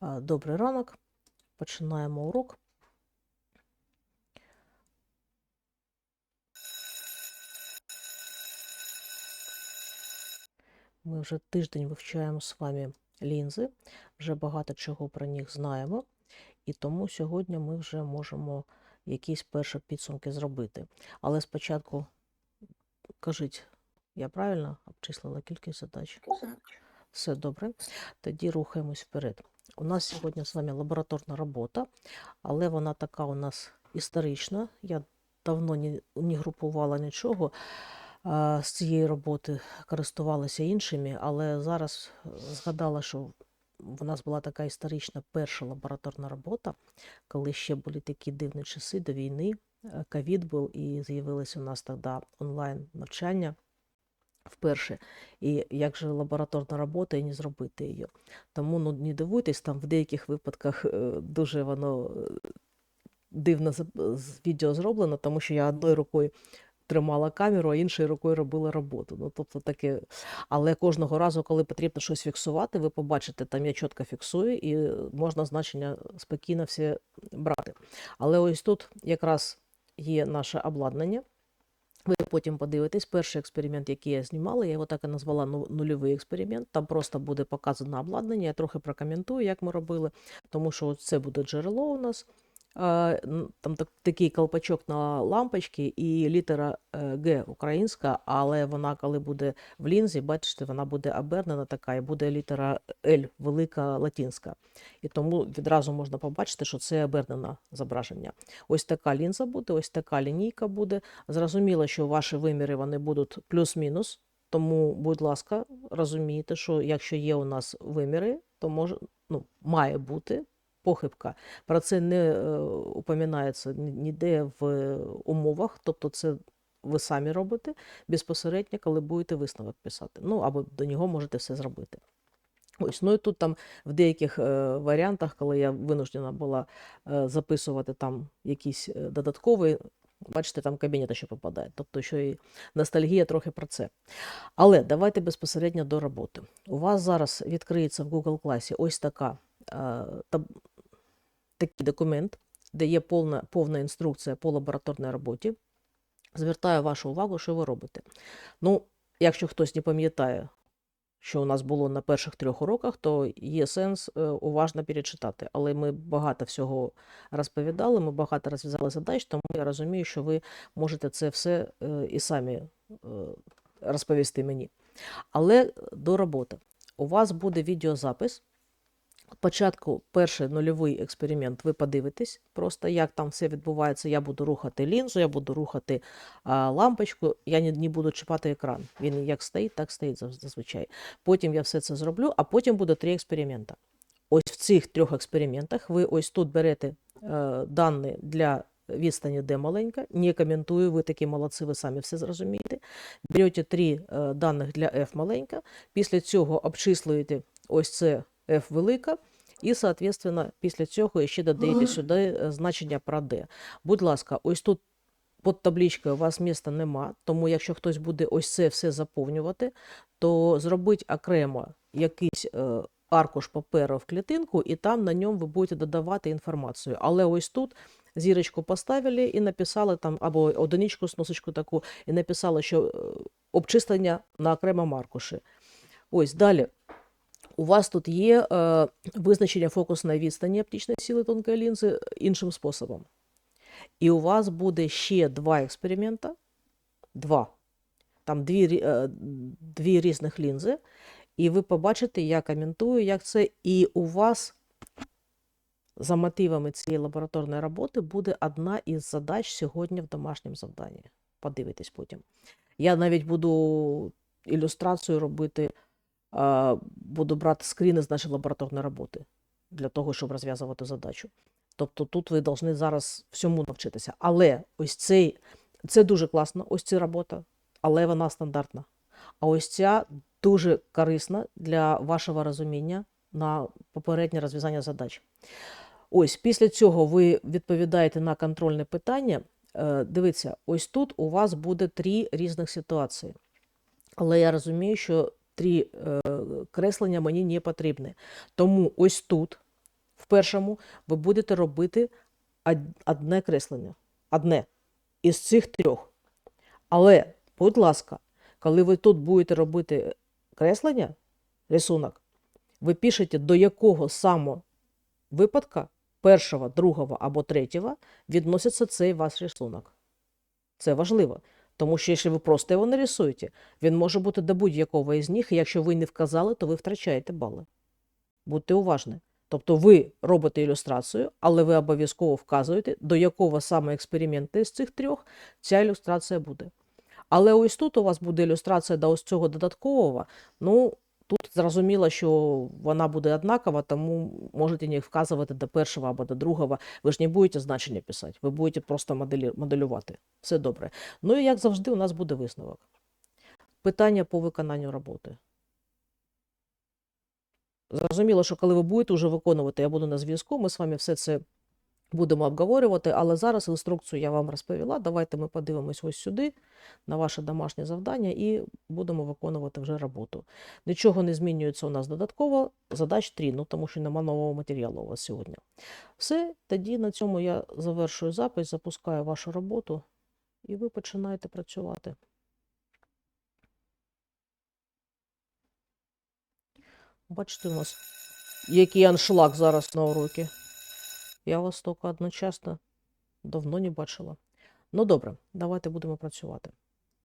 А, Добрий ранок. Починаємо урок. Ми вже тиждень вивчаємо з вами лінзи, вже багато чого про них знаємо, і тому сьогодні ми вже можемо якісь перші підсумки зробити. Але спочатку кажіть, я правильно обчислила кількість задач? Все добре. Тоді рухаємось вперед. У нас сьогодні з вами лабораторна робота, але вона така у нас історична. Я давно не, не групувала нічого з цієї роботи, користувалася іншими, але зараз е, згадала, що в нас була така історична перша лабораторна робота, коли ще були такі дивні часи до війни. е, Ковід був і з'явилося у нас тоді онлайн навчання вперше. І як же лабораторна робота і не зробити її. Тому ну, не дивуйтесь, там в деяких випадках е, дуже воно е, дивно відео зроблено, тому що я одною рукою тримала камеру, а іншою рукою робила роботу. Ну, тобто таке. Але кожного разу, коли потрібно щось фіксувати, ви побачите, там я чітко фіксую, і можна значення спокійно всі брати. Але ось тут якраз є наше обладнання. Ви потім подивитесь, перший експеримент, який я знімала, я його так і назвала ну- нульовий експеримент. Там просто буде показано обладнання. Я трохи прокоментую, як ми робили, тому що це буде джерело у нас. Е, н- Там так, такий колпачок на лампочці і літера е, Г українська, але вона, коли буде в лінзі, бачите, вона буде обернена така, і буде літера Л велика латинська. І тому відразу можна побачити, що це обернене зображення. Ось така лінза буде, ось така лінійка буде. Зрозуміло, що ваші виміри вони будуть плюс-мінус. Тому, будь ласка, розумійте, що якщо є у нас виміри, то може, ну, має бути похибка. Про це не е, упоминається ніде в е, умовах, тобто це ви самі робите безпосередньо, коли будете висновок писати. Ну або до нього можете все зробити. Ось, ну і тут там в деяких е, варіантах, коли я винуждена була е, записувати там якісь е, додаткові, бачите, там кабінети ще попадає. Тобто, що і ностальгія трохи про це. Але давайте безпосередньо до роботи. У вас зараз відкриється в Google класі ось така, е, такий документ, де є повна, повна інструкція по лабораторній роботі. Звертаю вашу увагу, що ви робите. Ну, якщо хтось не пам'ятає, що у нас було на перших трьох уроках, то є сенс е, уважно перечитати. Але ми багато всього розповідали, ми багато розв'язали задач, тому я розумію, що ви можете це все е, і самі е, розповісти мені. Але до роботи. У вас буде відеозапис. Спочатку перший нульовий експеримент ви подивитесь, просто як там все відбувається. Я буду рухати лінзу, я буду рухати а, лампочку, я не, не буду чіпати екран. Він як стоїть, так стоїть зазвичай. Потім я все це зроблю, а потім буде три експеримента. Ось в цих трьох експериментах ви ось тут берете е, дані для відстані, де маленька, не коментую, ви такі молодці, ви самі все зрозумієте. Берете три е, даних для F маленька, після цього обчислюєте ось це F велика, і, соответственно, після цього ще додаєте сюди е, значення про D. Будь ласка, ось тут під табличкою у вас міста нема, тому якщо хтось буде ось це все заповнювати, то зробіть окремо якийсь е, аркуш паперу в клітинку, і там на ньому ви будете додавати інформацію. Але ось тут зірочку поставили і написали там, або одиничку, сносочку таку, і написали, що е, обчислення на окремому аркуші. Ось далі. У вас тут є е, визначення фокусної відстані оптичної сили тонкої лінзи іншим способом. І у вас буде ще два експеримента. Два. Там дві, е, дві різних лінзи. І ви побачите, я коментую, як це. І у вас за мотивами цієї лабораторної роботи буде одна із задач сьогодні в домашньому завданні. Подивитесь потім. Я навіть буду ілюстрацію робити, буду брати скріни з нашої лабораторної роботи для того, щоб розв'язувати задачу. Тобто тут ви повинні зараз всьому навчитися. Але ось цей, це дуже класно, ось ця робота, але вона стандартна. А ось ця дуже корисна для вашого розуміння на попереднє розв'язання задач. Ось після цього ви відповідаєте на контрольне питання. Е, Дивіться, ось тут у вас буде три різних ситуації. Але я розумію, що три е, креслення мені не потрібні. Тому ось тут В першому ви будете робити одне креслення. Одне із цих трьох. Але, будь ласка, коли ви тут будете робити креслення, рисунок, ви пишете, до якого саме випадка, першого, другого або третього, відноситься цей ваш рисунок. Це важливо. Тому що якщо ви просто його нарисуєте, він може бути до будь-якого із них, і якщо ви не вказали, то ви втрачаєте бали. Будьте уважні. Тобто ви робите ілюстрацію, але ви обов'язково вказуєте, до якого саме експерименту з цих трьох ця ілюстрація буде. Але ось тут у вас буде ілюстрація до ось цього додаткового. Ну, тут зрозуміло, що вона буде однакова, тому можете не вказувати до першого або до другого. Ви ж не будете значення писати, ви будете просто моделювати. Все добре. Ну і як завжди, у нас буде висновок. Питання по виконанню роботи. Зрозуміло, що коли ви будете вже виконувати, я буду на зв'язку, ми з вами все це будемо обговорювати, але зараз інструкцію я вам розповіла. Давайте ми подивимось ось сюди на ваше домашнє завдання і будемо виконувати вже роботу. Нічого не змінюється у нас додатково, задач 3, ну тому що нема нового матеріалу у вас сьогодні. Все, тоді на цьому я завершую запис, запускаю вашу роботу, і ви починаєте працювати. Бачите, у нас який аншлаг зараз на уроки. Я вас тільки одночасно давно не бачила. Ну добре, давайте будемо працювати.